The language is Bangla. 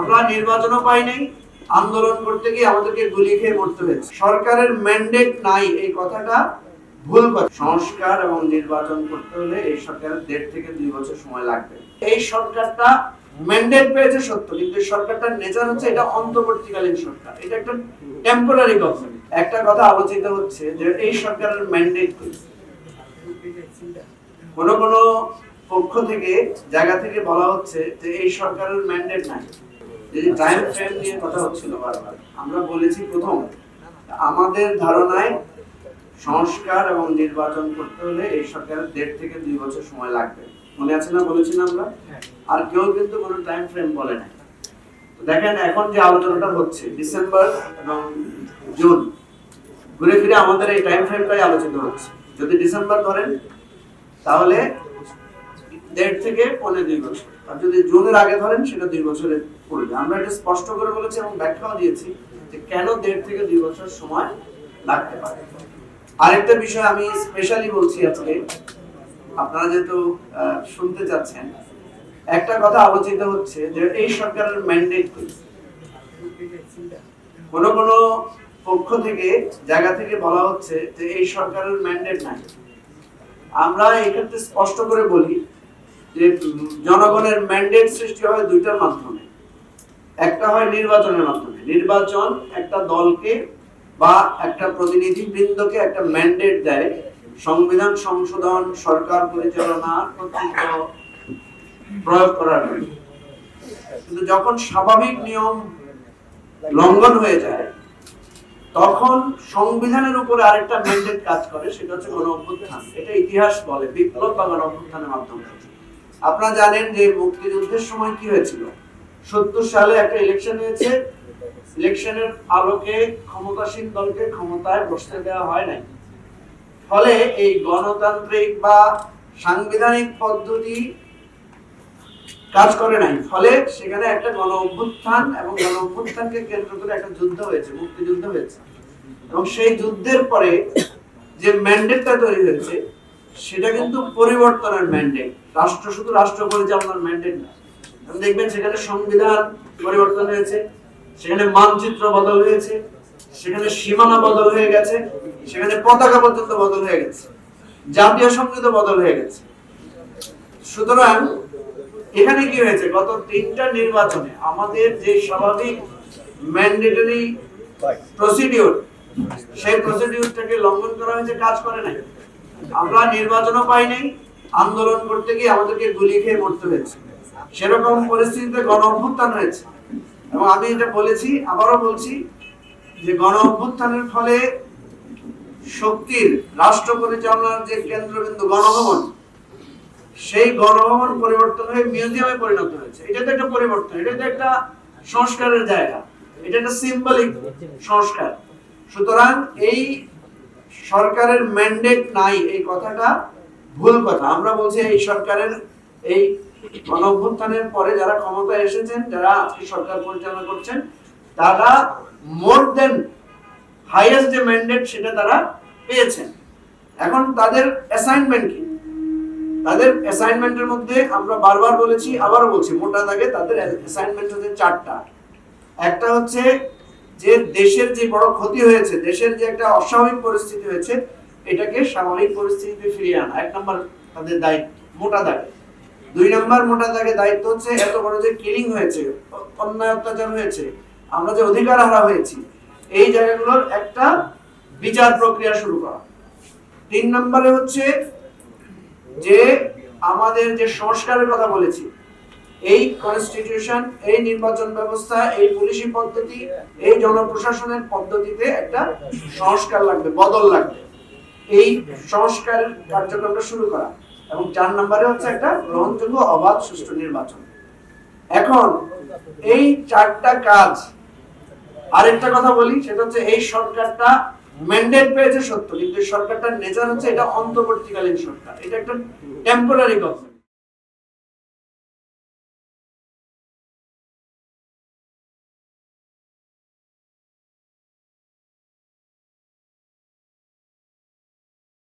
আমরা নির্বাচনও পাই নাই, আন্দোলন করতে গিয়ে আমাদেরকে গুলি খেয়ে মরতে হয়েছে। সরকারের ম্যান্ডেট নাই, এই কথাটা ভুল কথা। সংস্কার এবং নির্বাচন করতে হলে এই সরকারের দেড় থেকে দুই বছর সময় লাগবে। এই সরকারটা ম্যান্ডেট পেয়েছে সত্য, কিন্তু সরকারটার নেচার হচ্ছে এটা অন্তর্বর্তীকালীন সরকার। এটা একটা টেম্পোরারি গভর্নমেন্ট একটা কথা আলোচিত হচ্ছে যে এই সরকারের ম্যান্ডেট কোন কোন পক্ষ থেকে, জায়গা থেকে বলা হচ্ছে যে এই সরকারের ম্যান্ডেট নাই। যে টাইম ফ্রেম নিয়ে কথা হচ্ছিল বারবার। আমরা বলেছি প্রথম আমাদের ধারণায় সংস্কার এবং নির্বাচন করতে হলে এই সরকারের দেড় থেকে দুই বছর সময় লাগবে। মনে আছে না বলেছি না আমরা? আর কেউ কিন্তু কোনো টাইম ফ্রেম বলে নাই। দেখেন এখন যে আলোচনাটা হচ্ছে ডিসেম্বর এবং জুন ঘুরে ফিরে আমাদের এই টাইম ফ্রেমটাই আলোচিত হচ্ছে। যদি ডিসেম্বর ধরেন তাহলে দেড় থেকে পনেরো দুই বছর। আর যদি জুনের আগে ধরেন, সেটা দুই বছরে পড়বে আমরা এটা স্পষ্ট করে বলেছি এবং ব্যাখ্যাও দিয়েছি যে কেন দেড় থেকে দুই বছর সময় লাগতে পারে। আরেকটা বিষয় আমি স্পেশালি বলছি আজকে। আপনারা যেহেতু শুনতে চাচ্ছেন, একটা কথা আলোচিত হচ্ছে যে এই সরকারের ম্যান্ডেট কোন কোন পক্ষ থেকে, জায়গা থেকে বলা হচ্ছে যে এই সরকারের ম্যান্ডেট নাই। আমরা এক্ষেত্রে স্পষ্ট করে বলি যে জনগণের ম্যান্ডেট সৃষ্টি হয় দুইটার মাধ্যমে। একটা হয় নির্বাচনের মাধ্যমে। নির্বাচন একটা দলকে বা একটা প্রতিনিধি বৃন্দকে একটা ম্যান্ডেট দেয়। সংবিধান সংশোধন, সরকার পরিচালনা প্রয়োগ করার জন্য। কিন্তু যখন স্বাভাবিক নিয়ম লঙ্ঘন হয়ে যায়, তখন সংবিধানের উপরে আরেকটা ম্যান্ডেট কাজ করে, সেটা হচ্ছে গণ অভ্যুত্থান এটা ইতিহাস বলে, বিপ্লব বা গণ অভ্যুত্থানের মাধ্যমে। আপনারা জানেন যে মুক্তিযুদ্ধের সময় কি হয়েছিল? সত্তর সালে একটা ইলেকশন হয়েছে। ইলেকশনের আলোকে ক্ষমতাসীন দলকে ক্ষমতায় বসতে দেওয়া হয় নাই। ফলে এই গণতান্ত্রিক বা সাংবিধানিক পদ্ধতি কাজ করে নাই। ফলে সেখানে একটা গণ অভ্যুত্থান এবং গণ অভ্যুত্থানকে কেন্দ্র করে একটা যুদ্ধ হয়েছে, মুক্তিযুদ্ধ হয়েছে। এবং সেই যুদ্ধের পরে যে ম্যান্ডেটটা তৈরি হয়েছে সেটা কিন্তু পরিবর্তনের ম্যান্ডেট রাষ্ট্র শুধু রাষ্ট্র পরিচালনার ম্যান্ডেট না। দেখবেন সেখানে সংবিধান পরিবর্তন হয়েছে, সেখানে মানচিত্র বদল হয়েছে, সেখানে সীমানা বদল হয়ে গেছে, সেখানে পতাকা পর্যন্ত বদল হয়ে গেছে, জাতীয় সংগীত বদল হয়ে গেছে। সুতরাং এখানে কি হয়েছে? গত তিনটা নির্বাচনে আমাদের যে স্বাভাবিক ম্যান্ডেটরি প্রসিডিওর সেই প্রসিডিওরটাকে লঙ্ঘন করা হয়েছে, কাজ করে নাই। আমরা নির্বাচনও পাই নাই আন্দোলন করতে গিয়ে আমাদেরকে গুলি খেয়ে মরতে হয়েছে। সেরকম পরিস্থিতিতে গণ অভ্যুত্থান হয়েছে। এবং আমি এটা বলেছি, আবারও বলছি যে গণ অভ্যুত্থানের ফলে শক্তির রাষ্ট্র পরিচালনার যে কেন্দ্রবিন্দু গণভবন, সেই গণভবন পরিবর্তন হয়ে মিউজিয়ামে পরিণত হয়েছে। এটা তো একটা পরিবর্তন, এটা তো একটা সংস্কারের জায়গা, এটা একটা সিম্বলিক সংস্কার। সুতরাং এই সরকারের ম্যান্ডেট নাই, এই কথাটা ভুল কথা। আমরা বলছি এই সরকারের, এই গণঅভ্যুত্থানের পরে যারা ক্ষমতায় এসেছেন, যারা আজকে সরকার পরিচালনা করছেন, তারা মোর দেন হাইয়েস্ট যে ম্যান্ডেট সেটা তারা পেয়েছেন। এখন তাদের অ্যাসাইনমেন্ট কি? তাদের অ্যাসাইনমেন্টের মধ্যে আমরা বারবার বলেছি, আবারও বলছি, মোটা দাগে তাদের অ্যাসাইনমেন্ট হচ্ছে চারটা। একটা হচ্ছে যে দেশের যে বড় ক্ষতি হয়েছে, দেশের যে একটা অস্বাভাবিক পরিস্থিতি হয়েছে, এটাকে স্বাভাবিক পরিস্থিতিতে ফিরিয়ে আনা। এক নম্বর তাদের দায়িত্ব, মোটা দাগে। দুই নম্বর মোটা দাগে দায়িত্ব হচ্ছে এত বড় যে কিলিং হয়েছে, অন্যায় অত্যাচার হয়েছে, আমরা যে অধিকার হারা হয়েছি, এই জায়গাগুলোর একটা বিচার প্রক্রিয়া শুরু করা। তিন নম্বরে হচ্ছে যে আমাদের যে সংস্কারের কথা বলেছি এই কনস্টিটিউশন এই নির্বাচন ব্যবস্থা, এই পুলিশি পদ্ধতি, এই জনপ্রশাসনের পদ্ধতিতে একটা সংস্কার লাগবে, বদল লাগবে। এই সংস্কারের কার্যক্রমটা শুরু করা। এবং চার নম্বরে হচ্ছে একটা গ্রহণযোগ্য অবাধ সুষ্ঠু নির্বাচন। এখন এই চারটা কাজ, আরেকটা কথা বলি, সেটা হচ্ছে এই সরকারটা ম্যান্ডেট পেয়েছে সত্য, কিন্তু এই সরকারটার নেচার হচ্ছে এটা অন্তর্বর্তীকালীন সরকার। এটা একটা টেম্পোরারি গভর্নমেন্ট